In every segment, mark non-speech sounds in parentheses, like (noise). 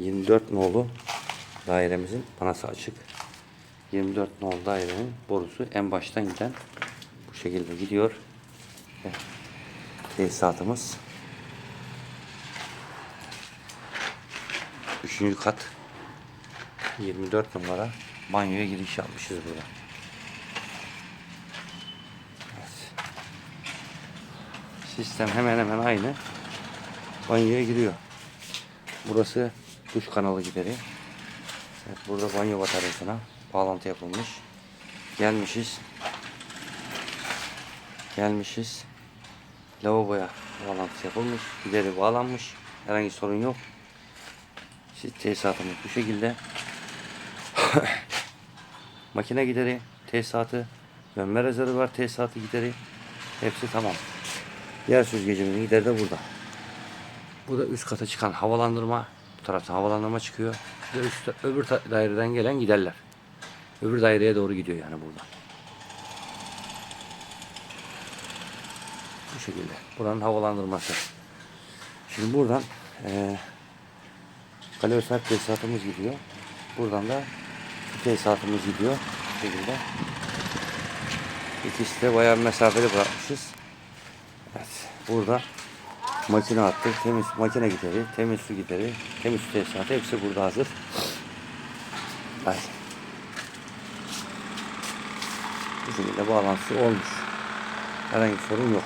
24 nolu dairemizin panası açık. 24 nolu dairenin borusu en baştan giden bu şekilde gidiyor. Ve tesisatımız Üçüncü kat 24 numara banyoya giriş yapmışız burada. Evet. Sistem hemen hemen aynı. Banyoya giriyor. Burası duş kanalı gideri. Evet, burada banyo bataryasına bağlantı yapılmış. Gelmişiz. Gelmişiz. Lavaboya bağlantısı yapılmış. Gideri bağlanmış. Herhangi sorun yok. Siz tesisatımız bu şekilde. (laughs) Makine gideri, tesisatı, dönme rezervi var, tesisatı gideri. Hepsi tamam. Diğer süzgecimizin gideri de burada. Bu da üst kata çıkan havalandırma. Bu taraftan havalandırma çıkıyor. Bir de üst, öbür daireden gelen giderler. Öbür daireye doğru gidiyor yani buradan. Bu şekilde. Buranın havalandırması. Şimdi buradan eee kalorifer tesisatımız gidiyor. Buradan da tesisatımız gidiyor. Bu şekilde. İkisi de bayağı mesafeli bırakmışız. Evet. Burada makine attı. Temiz makine gideri, temiz su gideri, temiz su tesisatı hepsi burada hazır. Ay. Şekilde bağlantısı olmuş. Herhangi bir sorun yok.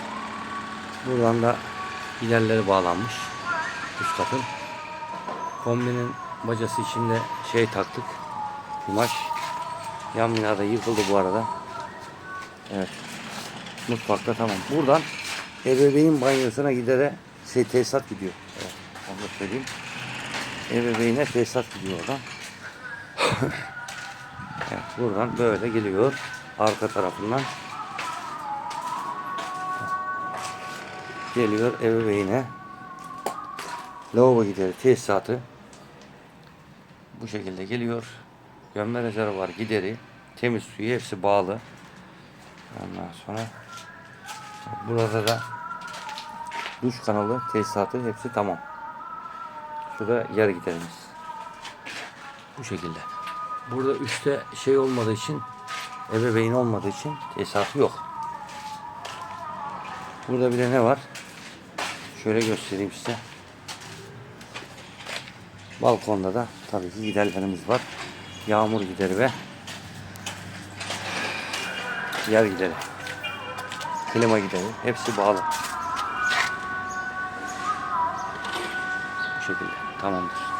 Buradan da giderleri bağlanmış. Üst katın. Kombinin bacası içinde şey taktık. Kumaş. Yan binada yıkıldı bu arada. Evet. Mutfakta tamam. Buradan ebeveyn banyosuna gidere şey, tesisat gidiyor. Evet. Onu da söyleyeyim. Ebeveyne tesisat gidiyor oradan. (laughs) evet, buradan böyle geliyor. Arka tarafından. Geliyor ebeveyne. Lavabo gideri tesisatı bu şekilde geliyor. Gömme rezervuar gideri, temiz suyu hepsi bağlı. Ondan sonra burada da duş kanalı, tesisatı hepsi tamam. Şurada yer giderimiz. Bu şekilde. Burada üstte şey olmadığı için ebeveyn olmadığı için tesisatı yok. Burada bir de ne var? Şöyle göstereyim size. Balkonda da tabii ki giderlerimiz var. Yağmur gideri ve yer gideri. Klima gideri. Hepsi bağlı. Şekilde. Tamamdır.